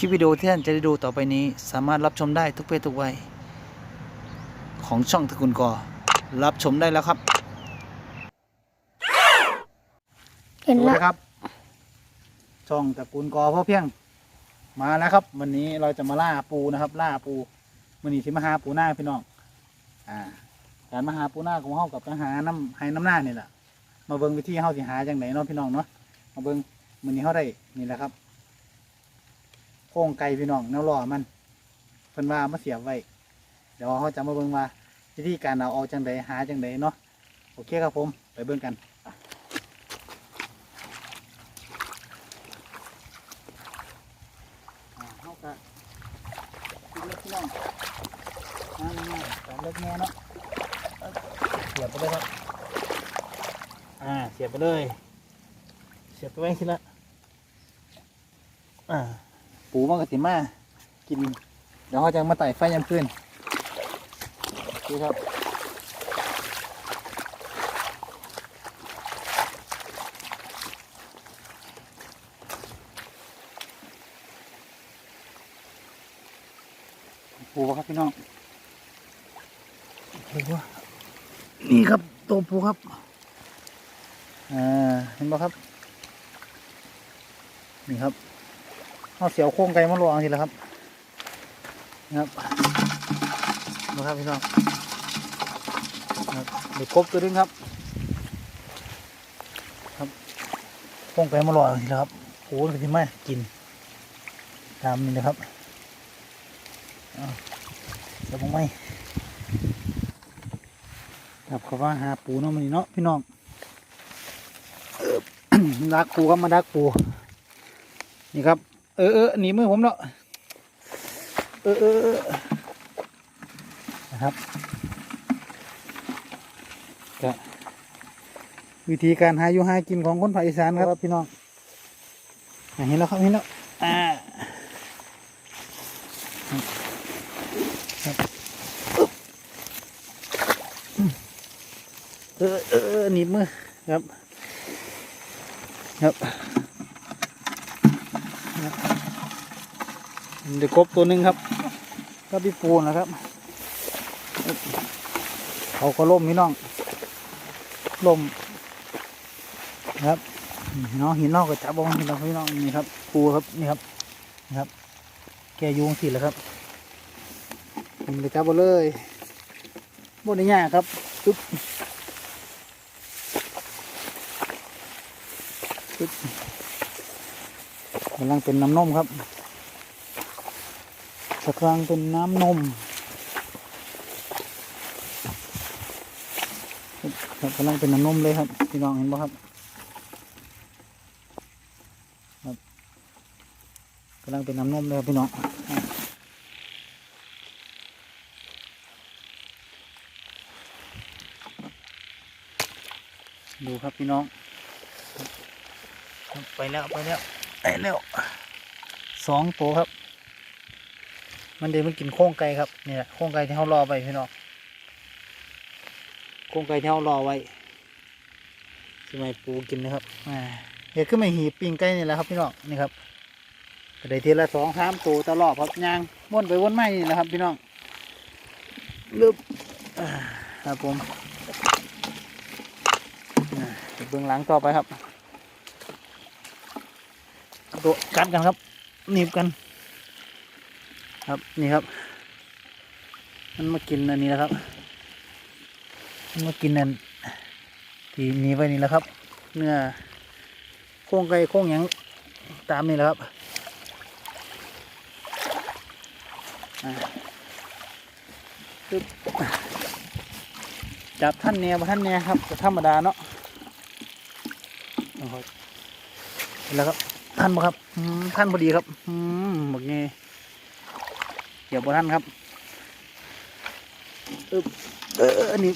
คลิปวิดีโอที่ท่านจะได้ดูต่อไปนี้ สามารถรับชมได้ทุกเพศทุกวัยของช่องตระกูลกอรับชมได้แล้วครับเห็นดูแล้วนะครับ ช่องตระกูลกอพ่อเพียง มาแล้วครับ วันนี้เราจะมาล่าปูนะครับ ล่าปูมันนี้ที่มาหาปูหน้าพี่น้องอ่า การมาหาปูหน้าของเฮากับมาหาน้ำให้น้ำหน้านี่แหละมาเบิ่งวิธีเฮาสิหาจังไหนเนาะพี่น้องเนาะมาเบิ่งมื้อนี้เฮาได้นี่แหละครับโค้งไก่พี่น้องแนวล้อมันเพิ่นว่ามาเสียบไว้ เดี๋ยวเขาจะมาเบิ่งว่าวิธีการเอาออกจังไดหาจังไดเนาะโอเคครับผมไปเบิ่งกันเขาก็กินเล็กน้องอ่าสามเล็กแง่เนาะเสียบไปเลยครับอ่าเสียบไปเลย เสียบไปไว้ทีละอ่า ปูมันก็ติมากิน เดี๋ยวเขาจะมาไต่ไฟยามคืนดูครับปูครับพี่น้องปูวะนี่ครับตัวปูครับ อ่า เห็นปะครับ นี่ครับ เอาเสียวโค้งไก่มาลวงทีละครับนะครับมาครับพี่น้องครับเด็กบตัวนึงครับครับโค้งไก่มาลวงทีละครับโอ้โหมันจะไม่กิน ตามนี่นะครับเดี๋ยวผมไม่กลับเขาว่าหาปูเนาะมันนี่เนาะพี่น้องดักปูครับมาดักปูนี่ครับ เออเออหนีมือผมเนาะเออเออเออนะครับก็วิธีการหาอยู่หากินของคนภาคอีสานครับพี่น้องอะเห็นแล้วครับเห็นแล้วอ่าเออเออเออหนีบมือครับครับครับ เดี๋ยวกบตัวหนึ่งครับก็พี่ปูนนะครับ เขาก็ล่มพี่น้องล่มครับนี่เนาะหินนอกก็จับเอาหินนอกพี่น้องนี่ครับปูครับนี่ครับนี่ครับ แกยุงสิแล้วครับผมไปจับเอเลยบนนี้ยากครับจุ๊บ กำลังเป็นน้ำนมครับตะกลางเป็นน้ำนมครับกำลังเป็นน้ำนมเลยครับพี่น้องเห็นไหมครับครับกำลังเป็นน้ำนมเลยครับพี่น้องดูครับพี่น้อง ไปแล้วไปแล้ว ไปแล้วสองตัวครับ มันเดี๋ยวมันกินโค้งไก่ครับนี่แหละโค้งไก่ที่เขารอไว้พี่น้องโค้งไก่ที่เขารอไว้สมัยปูกินนะครับเห็ดขึ้นมาหีบปิ้งไก่นี่แหละครับพี่น้องนี่ครับก็ไดทีละสองสามตัวตลอดครับยางวนไปวนไมานี่แหละครับ พี่น้องลึบครับผมเดี๋ยวเบื้องหลังต่อไปครับ ตัวกัดกันครับหนีบกัน ครับนี่ครับ มันมากินอันนี้นะครับ มันมากินอันที่หนีไว้นี่แหละครับ เนื้อโค้งไก่โค้งหยังตามนี่แหละครับปึ๊บจับท่านแนวท่านแนวครับก็ธรรมดาเนาะเอาครับแล้วครับ ท่านบ่ครับอืมท่านพอดีครับอืมบอกงี้เดี๋ยวบ่ท่านครับอึบเอออันนี้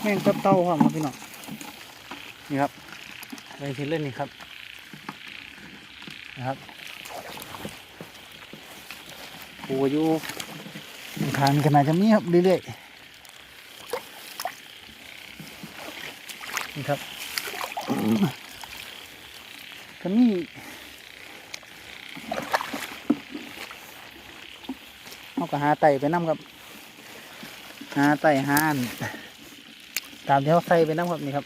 แม่งตับเต้าครับพี่น้องนี่ครับไปทีเล่นนี่ครับนะครับปูอยู่ทางขนาดจะมีครับเรื่อยๆนี่ครับ ก็มีเขาก็หาไตไปน้ำครับ หาไตหานตามที่เขาใส่ไปน้ำครับนี่ครับ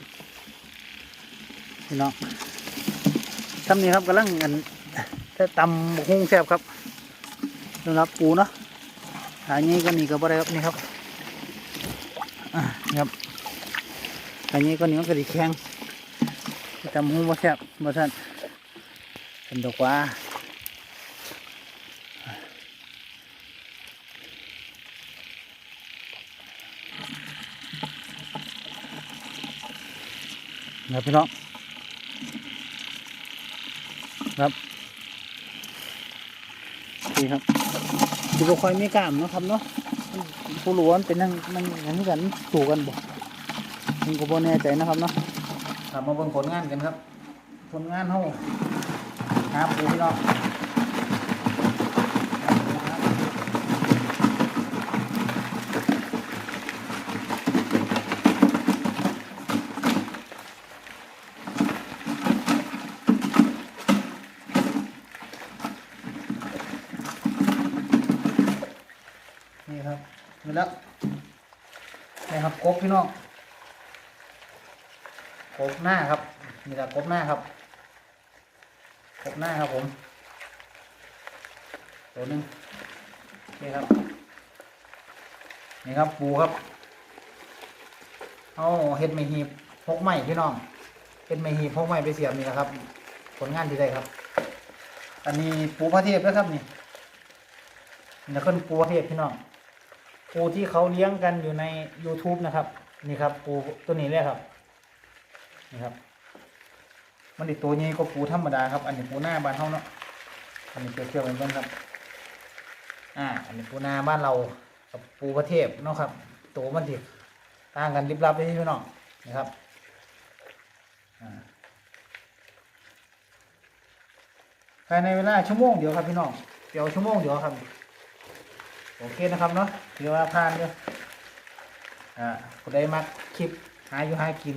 พี่น้องทำนี้ครับกำลังอันจะตำบกฮุ้งแซบครับสำหรับปูเนาะอันนี้ก็นี่ก็บอะไรครับนี่ครับครับอันนี้ก็นี่มันก็ดีแข็งตำหุ้งว่าแซบบ่ท่าน เป็นดอกว่าครับพี่น้องครับดีครับที่บ่ค่อยมีกล้ามเนาะครับเนาะผู้รู้ว่ามันเป็นนั่งนั่งนั่งกันถูกกันบ่ผมก็บ่แน่ใจนะครับเนาะครับมาเบิ่งผลงานกันครับ ผลงานเฮา หาปูพี่น้องนี่ครับนี่แล้วนี่ครับกบพี่น้องกบหน้าครับนี่แหละกบหน้าครับ กบหน้าครับผม ตัวหนึงนี่ครับ นี่ครับปูครับเอาเห็ดไม่หีบพกไม้พี่น้องเห็ดไม่หีบพกไม้ไปเสียบนี่แหละครับ ผลงานที่ได้ครับ อันนี้ปูพระเทพนะครับนี่นี่นะคนปูพระเทพพี่น้องปูที่เขาเลี้ยงกันอยู่ใน YouTube นะครับ นี่ครับ ปูตัวนี้เลยครับ นี่ครับ มันอีกตัวนี้ก็ปูธรรมดาครับ อันนี้ปูหน้าบ้านเฮาเนาะ อันนี้เกี่ยวๆกันเพิ่นครับ อ่า อันนี้ปูหน้าบ้านเรากับปูประเทศเนาะครับ ตัวมันติต่างกันลิบลับเลยพี่น้องนะครับ อ่าภายในเวลาชั่วโมงเดียวครับพี่น้อง เดี๋ยวชั่วโมงเดียวครับ โอเคนะครับเนาะถือว่าผ่านเด้ออ่าผู้ใดมักคลิปหาอยู่หากิน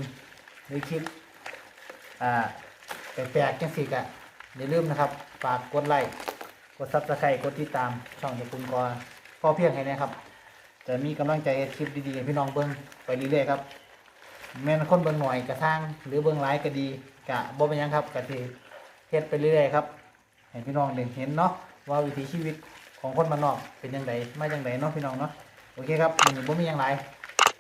หรือคลิปอ่า แปลกๆจังสิกะอย่าลืมนะครับฝากกดไลค์กดซับสไครต์กดติดตามช่องจะคุณกอพ่อเพียงให้นะครับ จะมีกำลังใจคลิปดีๆให้พี่น้องเบิ้งไปเรื่อยๆครับ แม่นคนเบิ้งหน่อยกระทั่งหรือเบิ้งไลฟ์ก็ดีกะบ่เป็นยังครับกะทีเฮ็ดไปเรื่อยๆครับให้พี่น้องได้เห็นเนาะว่าวิถีชีวิตของคนบ้านนอกเป็นยังไงมาจังไดเนาะพี่น้องเนาะโอเคครับมื้อนี้บ่มียังหลาย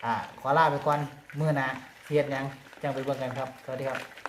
อ่าขอลาไปก่อนเมื้อน้าเฮ็ดยังจังไปเบิ่งกันครับสวัสดีครับ